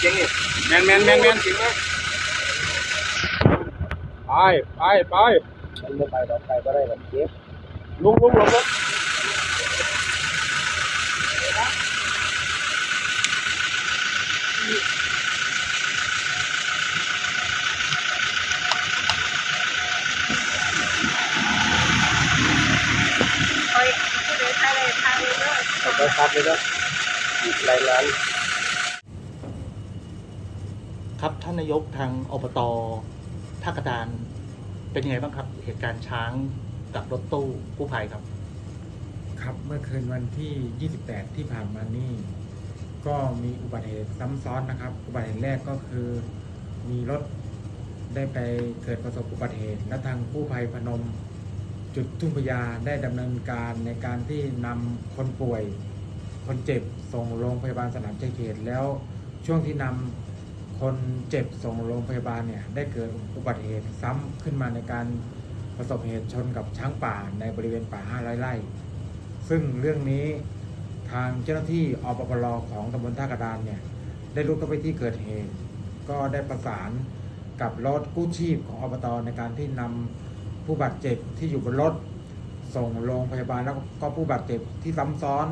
เก่งนี่แมนแมนแมนแมนเก่งมากไปไปไปมันไม่ไปหรอกไปก็ได้แบบเจ็บลุงลุงลงรถคอยผู้ใดทายเลยทายเลยเด้อเอาไปคัดเลยนะอีกหลายล้าน ครับท่านนายกทางอบตท่ากระดาน เป็นยังไงบ้างครับ เหตุการณ์ช้างกับรถตู้กู้ภัยครับ ครับเมื่อคืนวันที่ 28 ที่ผ่านมานี่ ก็มีอุบัติเหตุซ้ำซ้อนนะครับ อุบัติเหตุแรกก็คือ มีรถได้ไปเกิดประสบอุบัติเหตุ และทางกู้ภัยพนม จุดทุ่งพญาได้ดำเนินการในการที่นำคนป่วย คนเจ็บส่งโรงพยาบาลสนามชัยเขตแล้วช่วงที่นำ คนเจ็บส่งโรงพยาบาลเนี่ยได้เกิดอุบัติเหตุซ้ำขึ้นมาในการประสบเหตุชนกับช้างป่าในบริเวณป่า 500 ไร่ ซึ่งเรื่องนี้ทางเจ้าหน้าที่อปปลของตำบลท่ากระดานเนี่ยได้รุกเข้าไปที่เกิดเหตุ ก็ได้ประสานกับรถกู้ชีพของอบตในการที่นำผู้บาดเจ็บที่อยู่บนรถ ส่งโรงพยาบาลแล้วก็ผู้บาดเจ็บที่ซ้ำซ้อน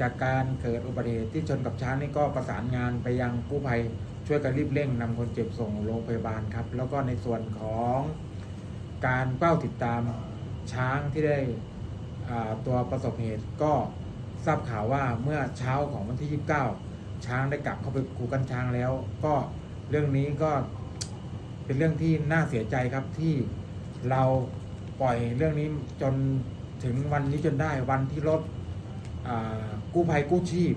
จากการเกิดอุบัติเหตุที่ชนกับช้างนี่ก็ประสานงานไปยังกู้ภัย ช่วยกันรีบเร่งนำคนเจ็บส่งโรงพยาบาลครับ แล้วก็ในส่วนของการเฝ้าติดตามช้างที่ได้ตัวประสบเหตุก็ทราบข่าวว่าเมื่อเช้าของวันที่ 29 ช้างได้กลับเข้าไปคูกันช้างแล้ว ก็เรื่องนี้ก็เป็นเรื่องที่น่าเสียใจครับที่เราปล่อยเรื่องนี้จนถึงวันนี้จนได้วันที่รถกู้ภัยกู้ชีพ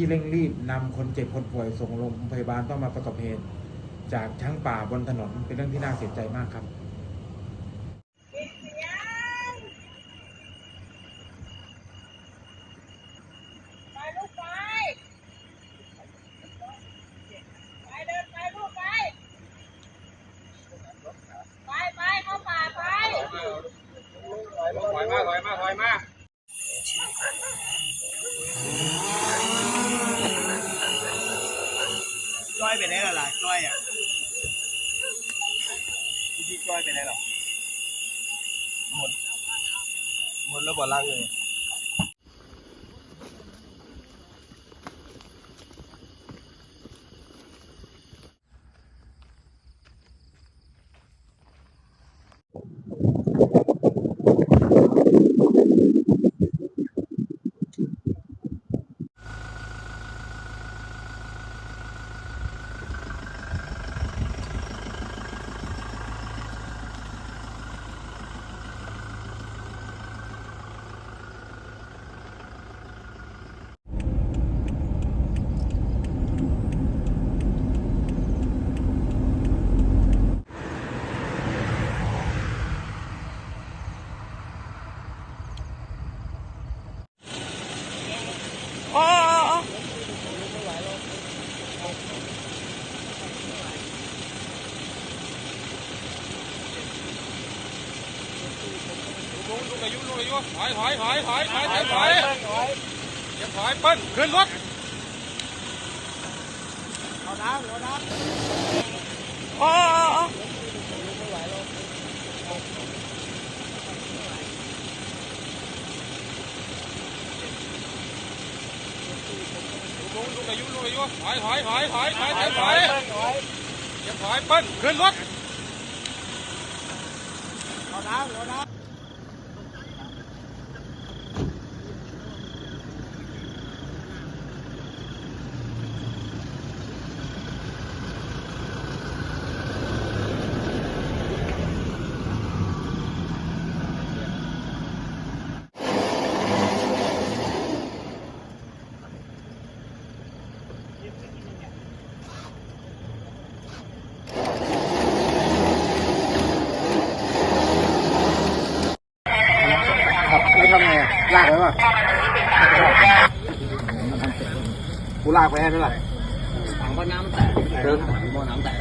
ที่เร่งรีบนำคนเจ็บคนป่วยส่งโรงพยาบาลต้องมาประสบเหตุจากช้างป่าบนถนนเป็นเรื่องที่น่าเสียใจมากครับ ไปลูกไปไปเดินไปลูกไปไปไปเข้าป่าไป ถอยมาถอยมาถอยมา จ้อย ไปไหนล่ะล่ะจ้อยอะพี่จ้อยไปไหนหรอหมดหมดแล้วบ่ลังเลย ลุงลุงอายุลุงอายุถอยถอยถอยถอยถอยถอยถอยอย่าถอยเปิ้ลขึ้นรถเอาน้ำเอาน้ำลุงลุงอายุลุงอายุถอยถอยถอยถอยถอยถอยถอยอย่าถอยเปิ้ลขึ้นรถเอาน้ำเอาน้ำครับแล้วทำไงอะ ลากไว้ป่ะกูลากไปให้เท่าไหร่ถังบ่อน้ำแตกเดินถังบ่อน้ำแตก